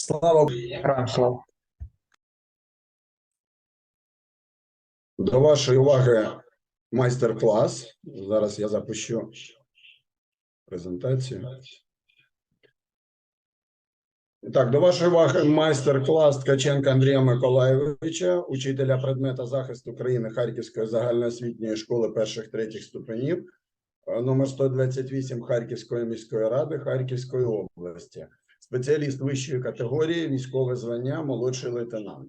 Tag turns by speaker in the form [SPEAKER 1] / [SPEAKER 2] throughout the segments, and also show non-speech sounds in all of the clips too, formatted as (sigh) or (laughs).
[SPEAKER 1] Слава!
[SPEAKER 2] Героям.
[SPEAKER 1] До вашої уваги майстер-клас. Зараз я запущу презентацію. Так, до вашої уваги майстер-клас Ткаченка Андрія Миколайовича, учителя предмета захисту країни Харківської загальноосвітньої школи перших третіх ступенів, е, номер 128 Харківської міської ради Харківської області, спеціаліст вищої категорії, військове звання, молодший лейтенант.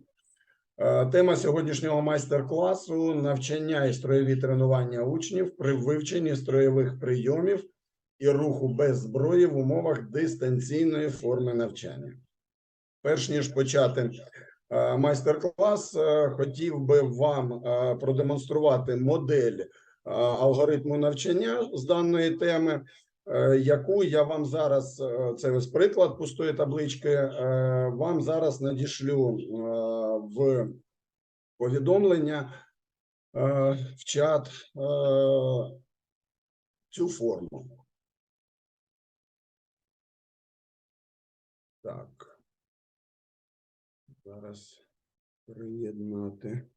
[SPEAKER 1] Е, Тема сьогоднішнього майстер-класу навчання і строєві тренування учнів при вивченні строєвих прийомів і руху без зброї в умовах дистанційної форми навчання. Перш ніж почати е, майстер-клас, е, хотів би вам продемонструвати модель алгоритму навчання з даної теми, яку я вам зараз е, це ось приклад пустої таблички. е, Вам зараз надішлю е, в повідомлення е, в чат е, цю форму. Так. Зараз приєднати.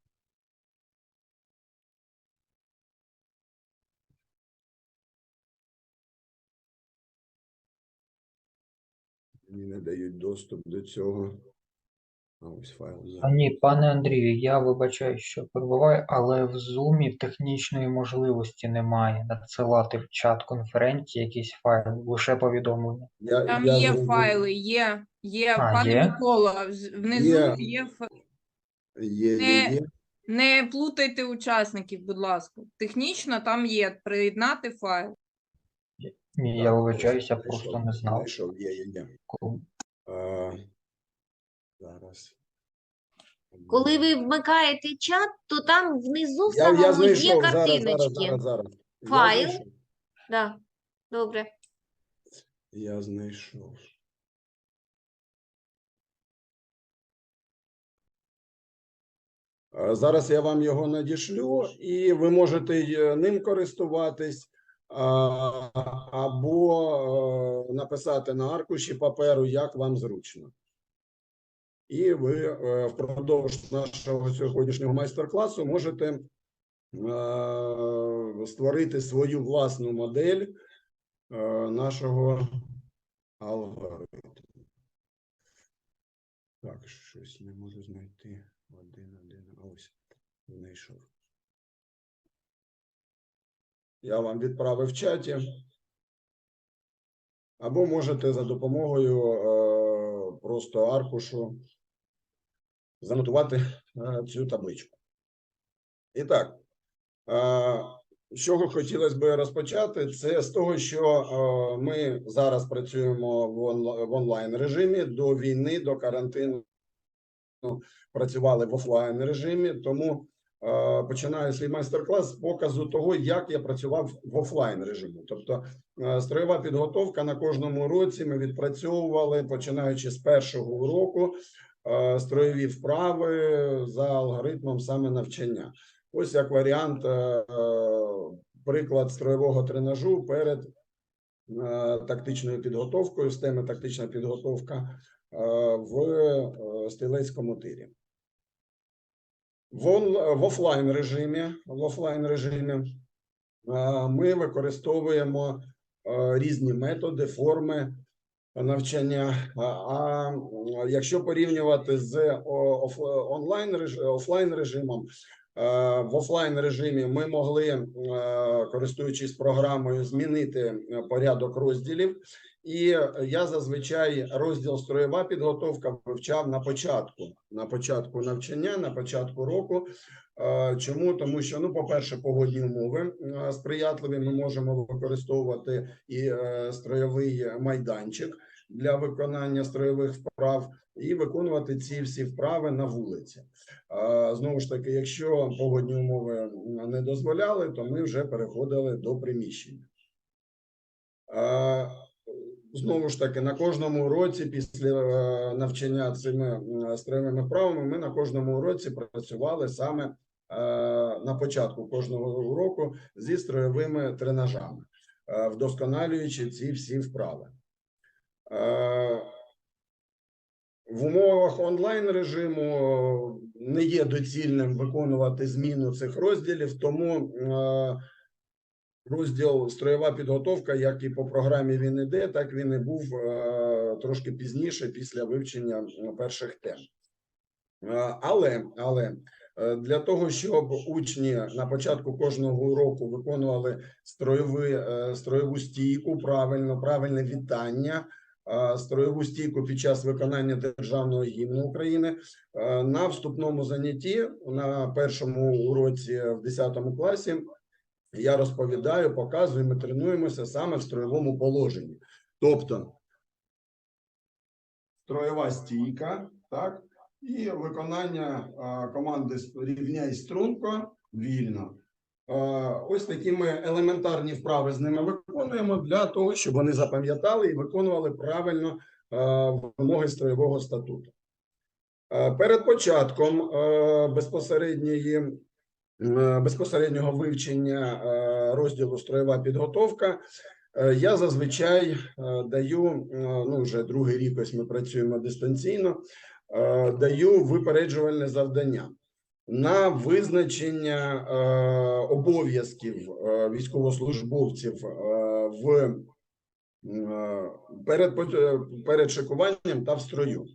[SPEAKER 1] Мені не дають доступ до цього. А ось файл є.
[SPEAKER 2] А ні, пане Андрію, я вибачаю, що перебуваю, але в Zoom технічної можливості немає надсилати в чат конференції якісь файли, лише повідомлення.
[SPEAKER 1] Я,
[SPEAKER 3] Там
[SPEAKER 1] я
[SPEAKER 3] є
[SPEAKER 1] зробив-
[SPEAKER 3] файли, є, є,
[SPEAKER 2] А,
[SPEAKER 3] пане
[SPEAKER 2] є?
[SPEAKER 3] Микола, внизу
[SPEAKER 1] Є.
[SPEAKER 3] є, фа-
[SPEAKER 1] Є, є,
[SPEAKER 3] Не-
[SPEAKER 1] є.
[SPEAKER 3] Не плутайте учасників, будь ласка. Технічно там є приєднати файл.
[SPEAKER 2] Ні, я
[SPEAKER 1] Так,
[SPEAKER 2] вибачаюся, просто не знав.
[SPEAKER 1] Знайшов, є, є, є.
[SPEAKER 2] коли.
[SPEAKER 1] Зараз.
[SPEAKER 4] Коли ви вмикаєте чат, то там внизу в
[SPEAKER 1] я, я
[SPEAKER 4] самому є
[SPEAKER 1] знайшов, зараз, зараз,
[SPEAKER 4] картиночки.
[SPEAKER 1] зараз, зараз. Я
[SPEAKER 4] Файл.
[SPEAKER 1] знайшов.
[SPEAKER 4] Да. Добре.
[SPEAKER 1] Я знайшов. Е, Зараз я вам його надішлю, і ви можете й, е, ним користуватись або е, написати на аркуші паперу, як вам зручно. І ви е, впродовж нашого сьогоднішнього майстер-класу можете е, створити свою власну модель нашого алгоритму. Так, щось не можу знайти. Один, один. Ось знайшов. Я вам відправив в чаті. Або можете за допомогою е, просто аркушу занотувати е, цю табличку. І так, е, з чого хотілося б розпочати, це з того, що е, ми зараз працюємо в, онла- в онлайн режимі до війни, до карантину. Працювали в офлайн режимі, тому починаю свій майстер-клас з показу того, як я працював в офлайн режимі. Тобто, е, строєва підготовка на кожному уроці ми відпрацьовували, починаючи з першого уроку, е, строєві вправи за алгоритмом саме навчання. Ось як варіант, е, е, приклад строєвого тренажу перед е, тактичною підготовкою, з тактична підготовка е, в е, стрілецькому тирі. В, офлайн режимі, в офлайн режимі е, ми використовуємо е, різні методи, форми навчання. А, А якщо порівнювати з онлайн офлайн режимом, е, в офлайн режимі ми могли, е, користуючись програмою, змінити е, порядок розділів. І я зазвичай розділ строєва підготовка вивчав на початку, на початку навчання, на початку року. Е, Чому? Тому що, ну, по-перше, погодні умови е, сприятливі. Ми можемо використовувати і е, строєвий майданчик для виконання строєвих вправ і виконувати ці всі вправи на вулиці. Знову ж таки, якщо погодні умови не дозволяли, то ми вже переходили до приміщення. Знову ж таки, на кожному уроці після е, навчання цими е, строєвими вправами ми на кожному уроці працювали саме е, на початку кожного уроку зі строєвими тренажами, вдосконалюючи ці всі вправи. Е, В умовах онлайн режиму не є доцільним виконувати зміну цих розділів, тому е, розділ строєва підготовка, як і по програмі він іде, так він і був е, трошки пізніше після вивчення перших тем. Е, Але, але е, для того, щоб учні на початку кожного уроку виконували строєві, е, строєву стійку, правильно, правильне вітання, е, строєву стійку під час виконання державного гімну України е, на вступному занятті на першому уроці в 10 класі. Я розповідаю, показую, ми тренуємося саме в строєвому положенні. Тобто строєва стійка, так, і виконання команди с- рівняй струнко вільно. А, Ось такі ми елементарні вправи з ними виконуємо для того, щоб вони запам'ятали і виконували правильно вимоги строєвого статуту. Перед початком безпосередньої е, безпосереднього вивчення е, розділу строєва підготовка. е, Я зазвичай е, даю, е, ну вже другий рік ось ми працюємо дистанційно, е, даю випереджувальне завдання на визначення е, обов'язків е, військовослужбовців е, в е, перед, е, перед шикуванням та в строю.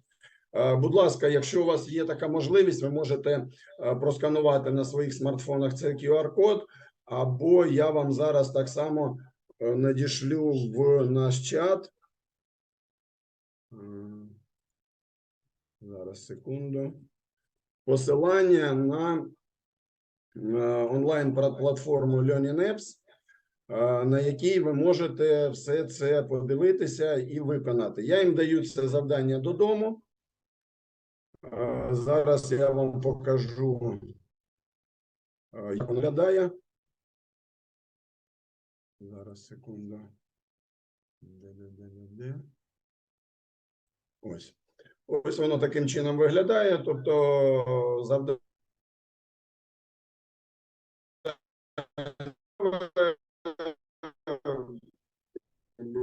[SPEAKER 1] Е, Будь ласка, якщо у вас є така можливість, ви можете е, просканувати на своїх смартфонах цей QR-код, або я вам зараз так само надішлю в наш чат. Зараз секунду. Посилання на онлайн платформу Learning Apps, е, на якій ви можете все це подивитися і виконати. Я їм даю це завдання додому. Е, Зараз я вам покажу, е, як виглядає. Зараз секунду. Де, де, де, де? Ось. Ось воно таким чином виглядає. Тобто завдання.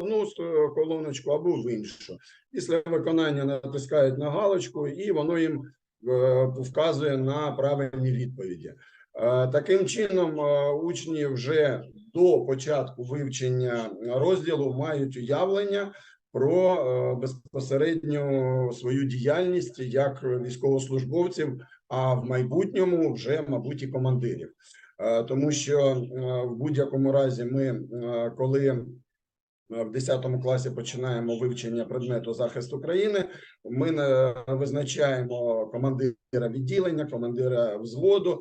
[SPEAKER 1] одну колоночку або в іншу. Після виконання натискають на галочку, і воно їм е, вказує на правильні відповіді. Е, Таким чином, е, учні вже до початку вивчення розділу мають уявлення про е, безпосередню свою діяльність як військовослужбовців, а в майбутньому вже, мабуть, і командирів. Е, Тому що е, в будь-якому разі ми, коли в 10 класі починаємо вивчення предмету захист України. Ми визначаємо командира відділення, командира взводу,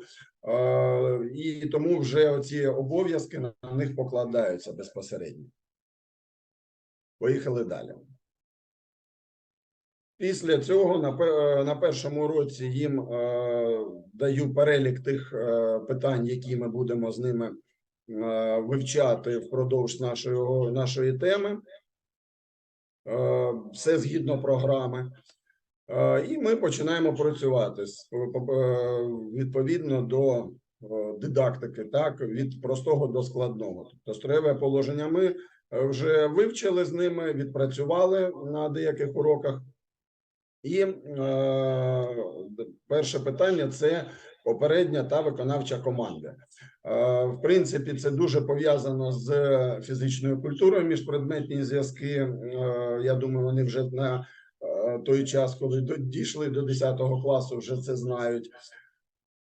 [SPEAKER 1] і тому вже оці обов'язки на них покладаються безпосередньо. Поїхали далі. Після цього на, е, першому році їм е, даю перелік тих е, питань, які ми будемо з ними вивчати впродовж нашої, нашої теми. Все згідно програми. І ми починаємо працювати відповідно до дидактики, так, від простого до складного. Тобто строєве положення ми вже вивчили з ними, відпрацювали на деяких уроках. І е, перше питання це попередня та виконавча команда. Е, В принципі, це дуже пов'язано з фізичною культурою. Міжпредметні зв'язки. е, Я думаю, вони вже на е, той час, коли дійшли до 10 класу, вже це знають.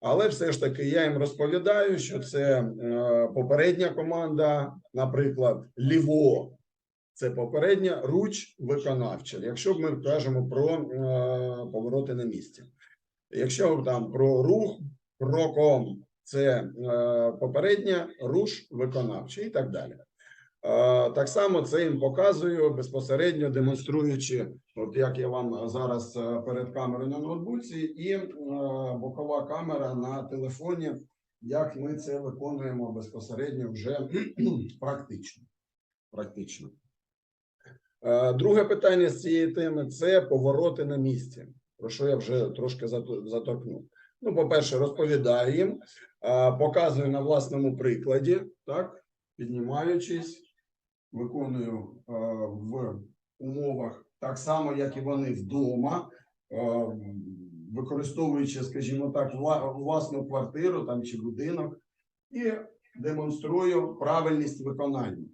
[SPEAKER 1] Але все ж таки я їм розповідаю, що це е, попередня команда, наприклад, ліво. Це попередня руч виконавча. Якщо ми кажемо про е, повороти на місці, якщо там про рух кроком, це е, попередня руш виконавча і так далі. Так само це їм показую безпосередньо демонструючи, от як я вам зараз е, перед камерою на ноутбуці, і е, бокова камера на телефоні, як ми це виконуємо безпосередньо вже (clears throat) практично. Практично. Е, Друге питання з цієї теми це повороти на місці, про що я вже трошки зато- заторкнув. Ну, по-перше, розповідаю їм, показую на власному прикладі, так, піднімаючись, виконую е, в умовах так само, як і вони вдома. е, використовуючи, скажімо так, власну квартиру там чи будинок, і демонструю правильність виконання.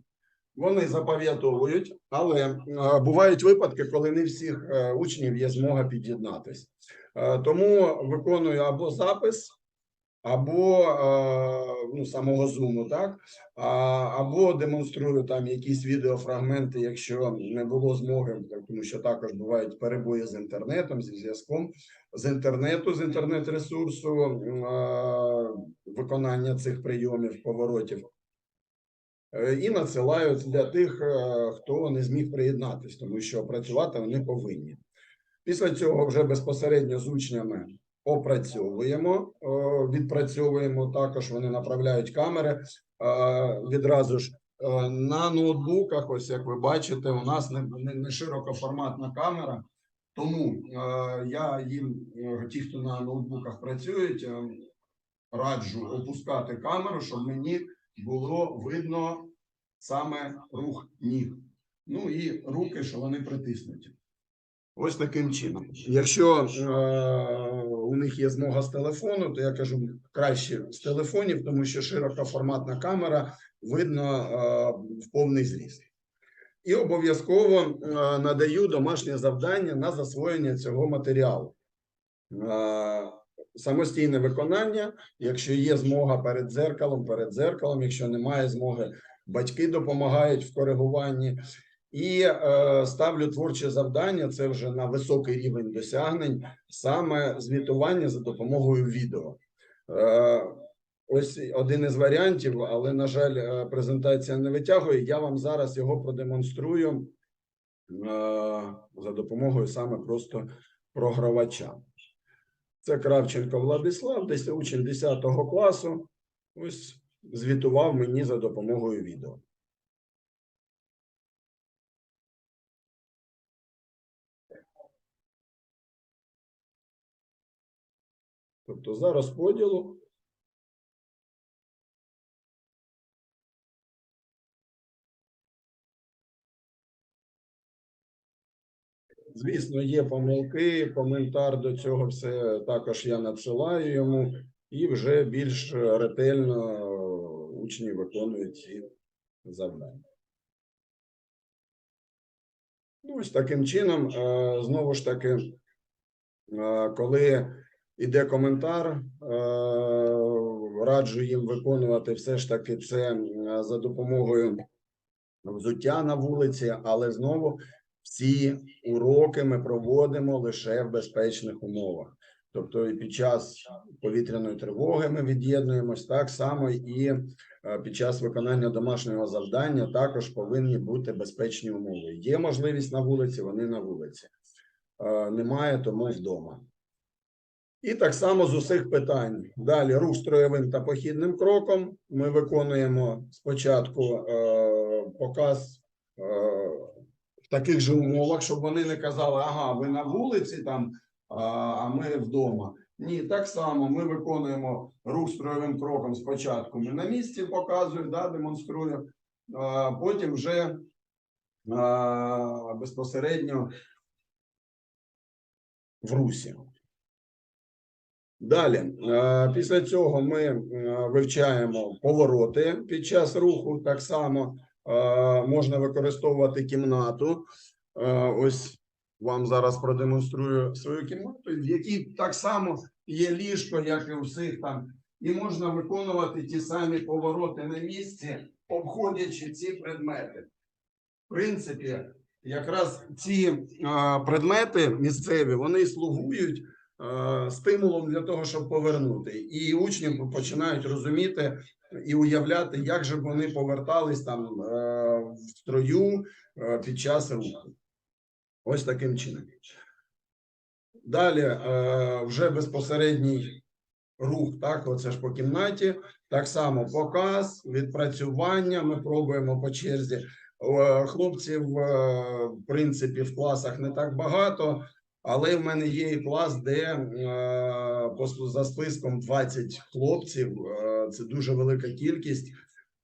[SPEAKER 1] Вони запам'ятовують, але е, бувають випадки, коли не всіх учнів є змога під'єднатись. Е, Тому виконую або запис, або е, ну, самого зуму, так або демонструю там якісь відеофрагменти, якщо не було змоги, тому що також бувають перебої з інтернетом, зі зв'язком з інтернету, з інтернет-ресурсу е, виконання цих прийомів, поворотів. Е, І надсилають для тих, хто не зміг приєднатись, тому що працювати вони повинні. Після цього вже безпосередньо з учнями опрацьовуємо, е, відпрацьовуємо. Також вони направляють камери е, відразу ж. е, На ноутбуках, ось як ви бачите, у нас не, не, не широкоформатна камера, тому я їм, ті, хто на ноутбуках працюють, раджу опускати камеру, щоб мені було видно саме рух ніг. Ну і руки, що вони притиснуті. Ось таким чином. Якщо у них є змога з телефону, то я кажу краще з телефонів, тому що широкоформатна камера видно е, в повний зріст. І обов'язково е, надаю домашнє завдання на засвоєння цього матеріалу. Е, самостійне виконання, якщо є змога перед дзеркалом, перед дзеркалом, якщо немає змоги, батьки допомагають в коригуванні. І е, ставлю творче завдання. Це вже на високий рівень досягнень, саме звітування за допомогою відео. Е, ось один із варіантів, але на жаль, е, презентація не витягує. Я вам зараз його продемонструю е, за допомогою саме просто програвача. Це Кравченко Владислав, десь учень 10 класу. Ось звітував мені за допомогою відео. Тобто за розподілу Звісно, є помилки, коментар до цього все також я надсилаю йому, і вже більш ретельно учні виконують ці завдання. Ну, ось таким чином, е, знову ж таки, е, коли іде коментар, е, раджу їм виконувати все ж таки це е, за допомогою взуття на вулиці, але знову всі уроки ми проводимо лише в безпечних умовах. Тобто, і під час повітряної тривоги ми від'єднуємось так само, і е, під час виконання домашнього завдання також повинні бути безпечні умови. Є можливість на вулиці, вони на вулиці. Немає, тому вдома. І так само з усіх питань. Далі рух строєвим та похідним кроком. Ми виконуємо спочатку е, показ е, в таких же умовах, щоб вони не казали, ага, ви на вулиці там, а, ми вдома. Ні, так само ми виконуємо рух строєвим кроком спочатку. Ми на місці показую, да, демонструю, а, потім вже а, безпосередньо в русі. Далі, е, після цього ми е, вивчаємо повороти під час руху. Так само е, можна використовувати кімнату. Ось вам зараз продемонструю свою кімнату, в якій так само є ліжко, як і у всіх там, і можна виконувати ті самі повороти на місці, обходячи ці предмети. В принципі, якраз ці предмети місцеві вони слугують стимулом для того, щоб повернути. І учні починають розуміти і уявляти, як же вони повертались там е, в строю е, під час руху. Ось таким чином. Далі е, вже безпосередній рух, так, оце ж по кімнаті. Так само показ, відпрацювання. Ми пробуємо по черзі. Е, Хлопців, е, в принципі, в класах не так багато, але в мене є і клас, де е, за списком 20 хлопців. Е, Це дуже велика кількість.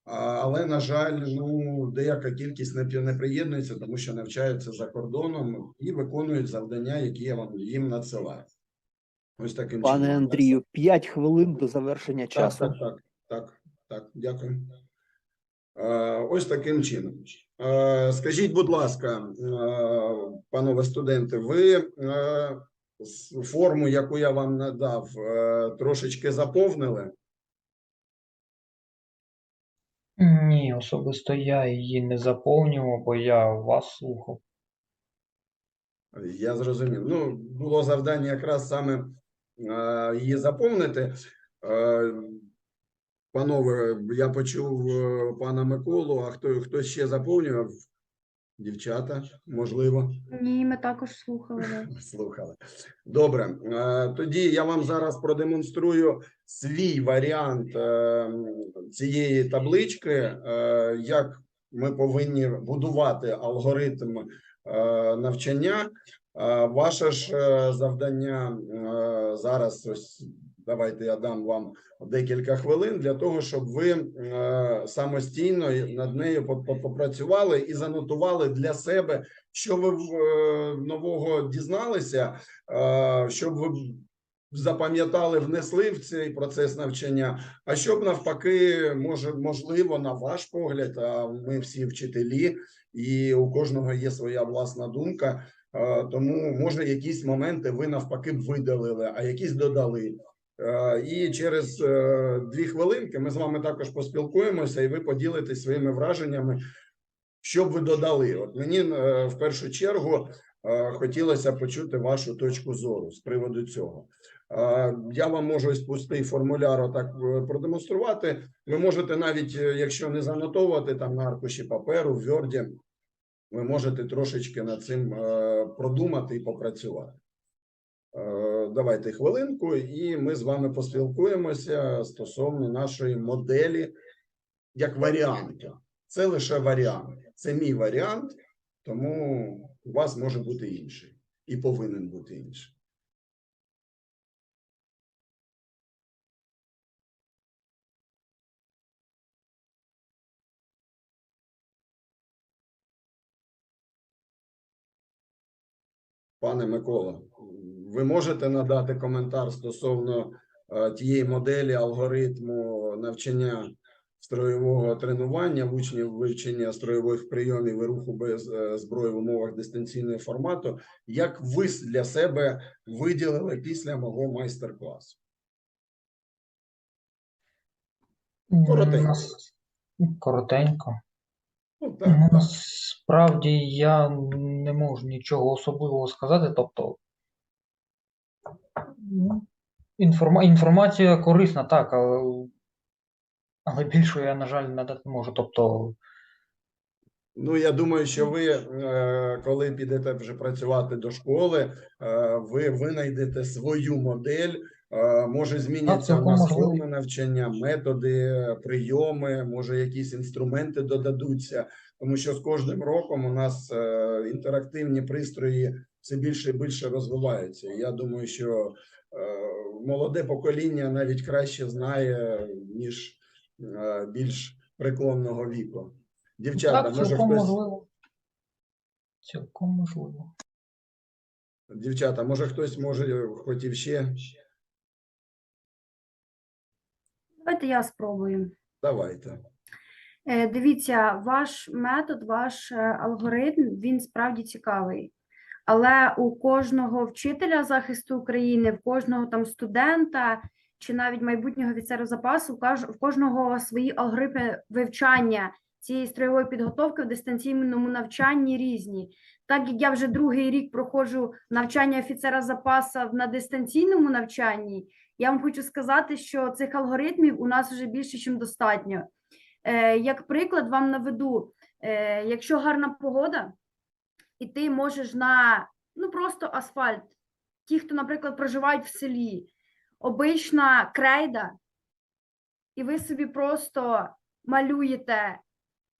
[SPEAKER 1] Але, на жаль, ну, деяка кількість не, приєднується, тому що навчаються за кордоном і виконують завдання, які я вам їм надсилаю. Ось таким
[SPEAKER 5] Пане
[SPEAKER 1] чином.
[SPEAKER 5] Андрію, 5 хвилин до завершення
[SPEAKER 1] Так,
[SPEAKER 5] часу.
[SPEAKER 1] так, так, так, так, дякую. Е, Ось таким чином. Е, Скажіть, будь ласка, е, панове студенти, ви е, форму, яку я вам надав, трошечки заповнили?
[SPEAKER 2] Ні, особисто я її не заповнював, бо я вас слухав.
[SPEAKER 1] Я зрозумів. Ну, було завдання якраз саме її заповнити. Панове, я почув е, пана Миколу, а хто, хто ще заповнював? Дівчата, можливо.
[SPEAKER 6] Ні, ми також слухали. (laughs)
[SPEAKER 1] Слухали. Добре, Е, тоді я вам зараз продемонструю свій варіант е, цієї таблички, як ми повинні будувати алгоритм навчання. Ваше ж завдання зараз ось давайте я дам вам декілька хвилин для того, щоб ви е, самостійно над нею по- по- попрацювали і занотували для себе що ви е, нового дізналися, е, щоб ви запам'ятали, внесли в цей процес навчання, а щоб навпаки, може, можливо, на ваш погляд, а ми всі вчителі, і у кожного є своя власна думка. Тому може якісь моменти ви навпаки видалили, а якісь додали. Е, І через е, дві хвилинки ми з вами також поспілкуємося, і ви поділитесь своїми враженнями, що б ви додали? От мені е, в першу чергу хотілося почути вашу точку зору з приводу цього. Я вам можу ось пустий формуляр отак продемонструвати. Ви можете навіть, якщо не занотовувати там на аркуші паперу, в Word, ви можете трошечки над цим продумати і попрацювати. Давайте хвилинку, і ми з вами поспілкуємося стосовно нашої моделі як варіанта. Це лише варіант. Це мій варіант, тому у вас може бути інший і повинен бути інший. Пане Микола, ви можете надати коментар стосовно е, тієї моделі алгоритму навчання строєвого тренування в учнів вивчення строєвих прийомів і руху без е, зброї в умовах дистанційного формату. Як ви для себе виділили після мого майстер-класу? Коротенько.
[SPEAKER 2] Коротенько.
[SPEAKER 1] Ну, так,
[SPEAKER 2] Ну,
[SPEAKER 1] так.
[SPEAKER 2] насправді я не можу нічого особливого сказати. Тобто ну, інформа... інформація корисна, так, але, але більше я, на жаль, надати не можу. Тобто,
[SPEAKER 1] Ну, я думаю, що ви, е, коли підете вже працювати до школи, е, ви винайдете свою модель. е, Може зміняться у нас форми навчання, методи, прийоми, може якісь інструменти додадуться, тому що з кожним роком у нас інтерактивні пристрої все більше і більше розвиваються. І Я думаю, що е, молоде покоління навіть краще знає, ніж е, більш преклонного віку. Дівчата,
[SPEAKER 2] так,
[SPEAKER 1] може
[SPEAKER 2] цілком
[SPEAKER 1] хтось
[SPEAKER 2] можливо. Цілком можливо.
[SPEAKER 1] Дівчата, може хтось може хотів ще?
[SPEAKER 6] Давайте я спробую.
[SPEAKER 1] Давайте.
[SPEAKER 6] Е, Дивіться, ваш метод, ваш алгоритм, він справді цікавий. Але у кожного вчителя захисту України, в кожного там студента чи навіть майбутнього офіцера запасу, в кожного свої алгоритми вивчання цієї строєвої підготовки в дистанційному навчанні різні. Так як я вже другий рік проходжу навчання офіцера запаса на дистанційному навчанні, я вам хочу сказати, що цих алгоритмів у нас вже більше, ніж достатньо. Е, Як приклад вам наведу, е, якщо гарна погода, і ти можеш на ну просто асфальт, ті, хто, наприклад, проживають в селі, обична крейда, і ви собі просто малюєте.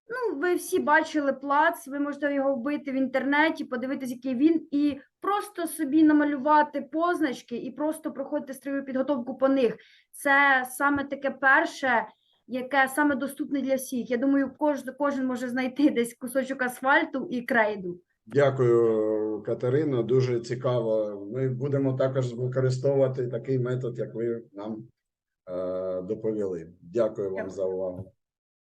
[SPEAKER 6] Ну, ви всі бачили плац, ви можете його вбити в інтернеті, подивитись, який він, і просто собі намалювати позначки і просто проходити строєву підготовку по них. Це саме таке перше, яке саме доступне для всіх. Я думаю, кожен, кожен може знайти десь кусочок асфальту і крейду.
[SPEAKER 1] Дякую, Катерино. Дуже цікаво. Ми будемо також використовувати такий метод, як ви нам е, доповіли. Дякую вам
[SPEAKER 6] Дякую.
[SPEAKER 1] за увагу.